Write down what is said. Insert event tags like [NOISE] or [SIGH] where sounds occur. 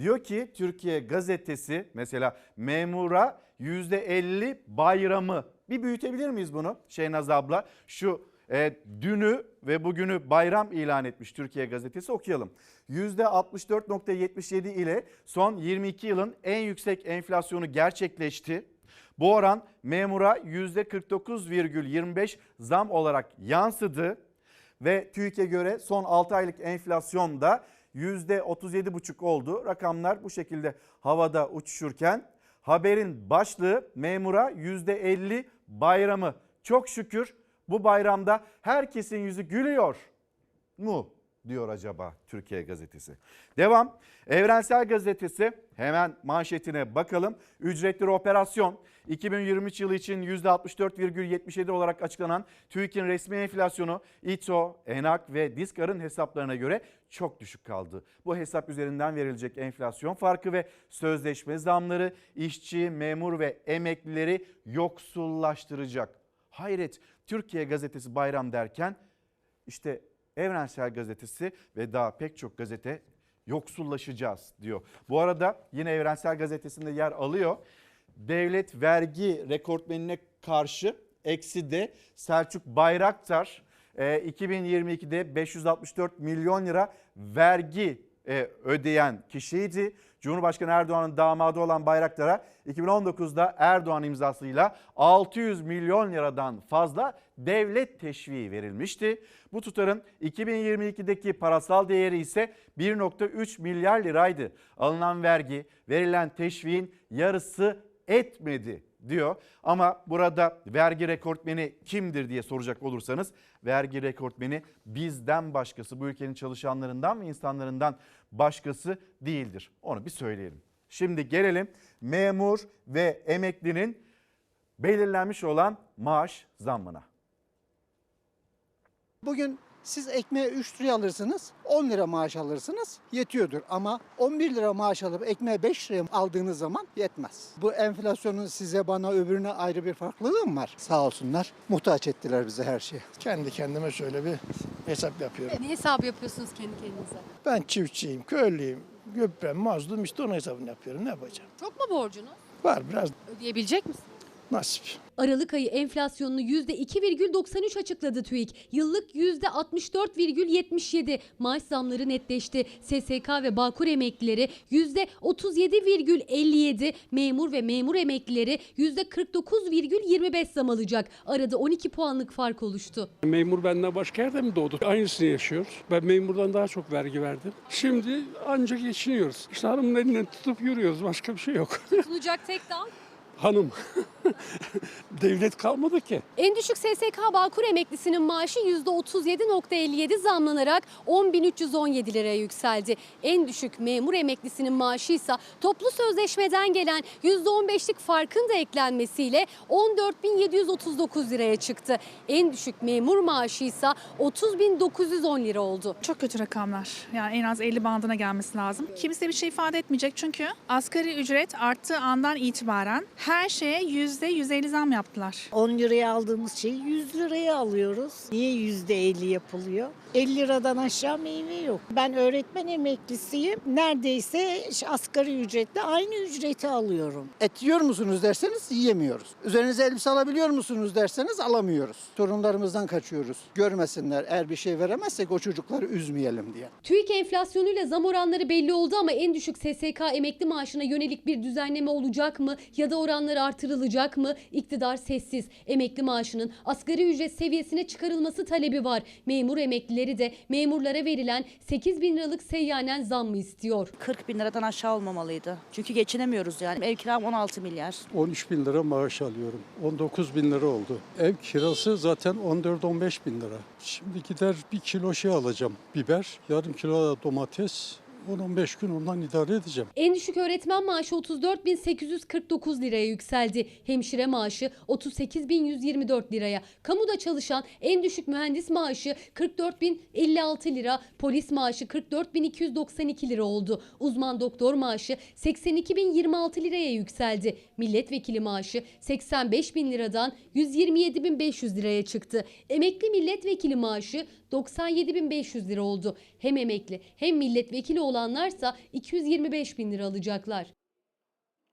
Diyor ki Türkiye gazetesi mesela memura %50 bayramı. Bir büyütebilir miyiz bunu Şeynaz abla? Şu e, dünü ve bugünü bayram ilan etmiş Türkiye gazetesi okuyalım. %64.77 ile son 22 yılın en yüksek enflasyonu gerçekleşti. Bu oran memura %49,25 zam olarak yansıdı ve TÜİK'e göre son 6 aylık enflasyon da %37,5 oldu. Rakamlar bu şekilde havada uçuşurken haberin başlığı memura %50 bayramı. Çok şükür bu bayramda herkesin yüzü gülüyor mu diyor acaba Türkiye gazetesi. Devam. Evrensel gazetesi hemen manşetine bakalım. Ücretli operasyon 2023 yılı için %64,77 olarak açıklanan TÜİK'in resmi enflasyonu İTO, ENAK ve Diskar'ın hesaplarına göre çok düşük kaldı. Bu hesap üzerinden verilecek enflasyon farkı ve sözleşme zamları işçi, memur ve emeklileri yoksullaştıracak. Hayret Türkiye gazetesi bayram derken işte Evrensel Gazetesi ve daha pek çok gazete yoksullaşacağız diyor. Bu arada yine Evrensel Gazetesi'nde yer alıyor. Devlet vergi rekortmenine karşı eksi de Selçuk Bayraktar e, 2022'de 564 milyon lira vergi e, ödeyen kişiydi. Cumhurbaşkanı Erdoğan'ın damadı olan Bayraktar'a 2019'da Erdoğan imzasıyla 600 milyon liradan fazla devlet teşviği verilmişti. Bu tutarın 2022'deki parasal değeri ise 1.3 milyar liraydı. Alınan vergi verilen teşviğin yarısı etmedi diyor. Ama burada vergi rekortmeni kimdir diye soracak olursanız vergi rekortmeni bizden başkası bu ülkenin çalışanlarından ve insanlarından başkası değildir. Onu bir söyleyelim. Şimdi gelelim memur ve emeklinin belirlenmiş olan maaş zammına. Bugün siz ekmeği 3 liraya alırsınız, 10 lira maaş alırsınız yetiyordur. Ama 11 lira maaş alıp ekmeği 5 liraya aldığınız zaman yetmez. Bu enflasyonun size bana öbürüne ayrı bir farklılığı mı var? Sağ olsunlar. Muhtaç ettiler bize her şeye. Kendi kendime şöyle bir hesap yapıyorum. Ne hesabı yapıyorsunuz kendi kendinize? Ben çiftçiyim, köylüyüm, gübrem, mazlum işte onun hesabını yapıyorum. Ne yapacağım? Çok mu borcunuz? Var biraz Ödeyebilecek misiniz? Nasip. Aralık ayı enflasyonunu %2,93 açıkladı TÜİK. Yıllık %64,77 maaş zamları netleşti. SSK ve Bağkur emeklileri %37,57, memur ve memur emeklileri %49,25 zam alacak. Arada 12 puanlık fark oluştu. Memur benden başka yerde mi doğdu? Aynısını yaşıyoruz. Ben memurdan daha çok vergi verdim. Şimdi ancak geçiniyoruz. İşte hanımın elinden tutup yürüyoruz. Başka bir şey yok. Tutulacak tek dal. Hanım. [LAUGHS] [LAUGHS] Devlet kalmadı ki. En düşük SSK Bağkur emeklisinin maaşı %37,57 zamlanarak 10.317 liraya yükseldi. En düşük memur emeklisinin maaşı ise toplu sözleşmeden gelen %15'lik farkın da eklenmesiyle 14.739 liraya çıktı. En düşük memur maaşı ise 30.910 lira oldu. Çok kötü rakamlar. Yani en az 50 bandına gelmesi lazım. Kimse bir şey ifade etmeyecek çünkü asgari ücret arttığı andan itibaren her şeye %150 zam yaptılar. 10 liraya aldığımız şeyi 100 liraya alıyoruz. Niye %50 yapılıyor? 50 liradan aşağı meyve yok. Ben öğretmen emeklisiyim. Neredeyse asgari ücretle aynı ücreti alıyorum. Et yiyor musunuz derseniz yiyemiyoruz. Üzerinize elbise alabiliyor musunuz derseniz alamıyoruz. Sorunlarımızdan kaçıyoruz. Görmesinler eğer bir şey veremezsek o çocukları üzmeyelim diye. TÜİK enflasyonuyla zam oranları belli oldu ama en düşük SSK emekli maaşına yönelik bir düzenleme olacak mı ya da oranlar artırılacak mı? İktidar sessiz. Emekli maaşının asgari ücret seviyesine çıkarılması talebi var. Memur emeklileri de memurlara verilen 8 bin liralık seyyanen zam mı istiyor? 40 bin liradan aşağı olmamalıydı. Çünkü geçinemiyoruz yani. Ev kiram 16 milyar. 13 bin lira maaş alıyorum. 19 bin lira oldu. Ev kirası zaten 14-15 bin lira. Şimdi gider bir kilo şey alacağım. Biber, yarım kilo da domates. 10-15 gün ondan idare edeceğim. En düşük öğretmen maaşı 34.849 liraya yükseldi. Hemşire maaşı 38.124 liraya. Kamuda çalışan en düşük mühendis maaşı 44.056 lira. Polis maaşı 44.292 lira oldu. Uzman doktor maaşı 82.026 liraya yükseldi. Milletvekili maaşı 85.000 liradan 127.500 liraya çıktı. Emekli milletvekili maaşı 97.500 lira oldu. Hem emekli hem milletvekili olanlarsa 225 bin lira alacaklar.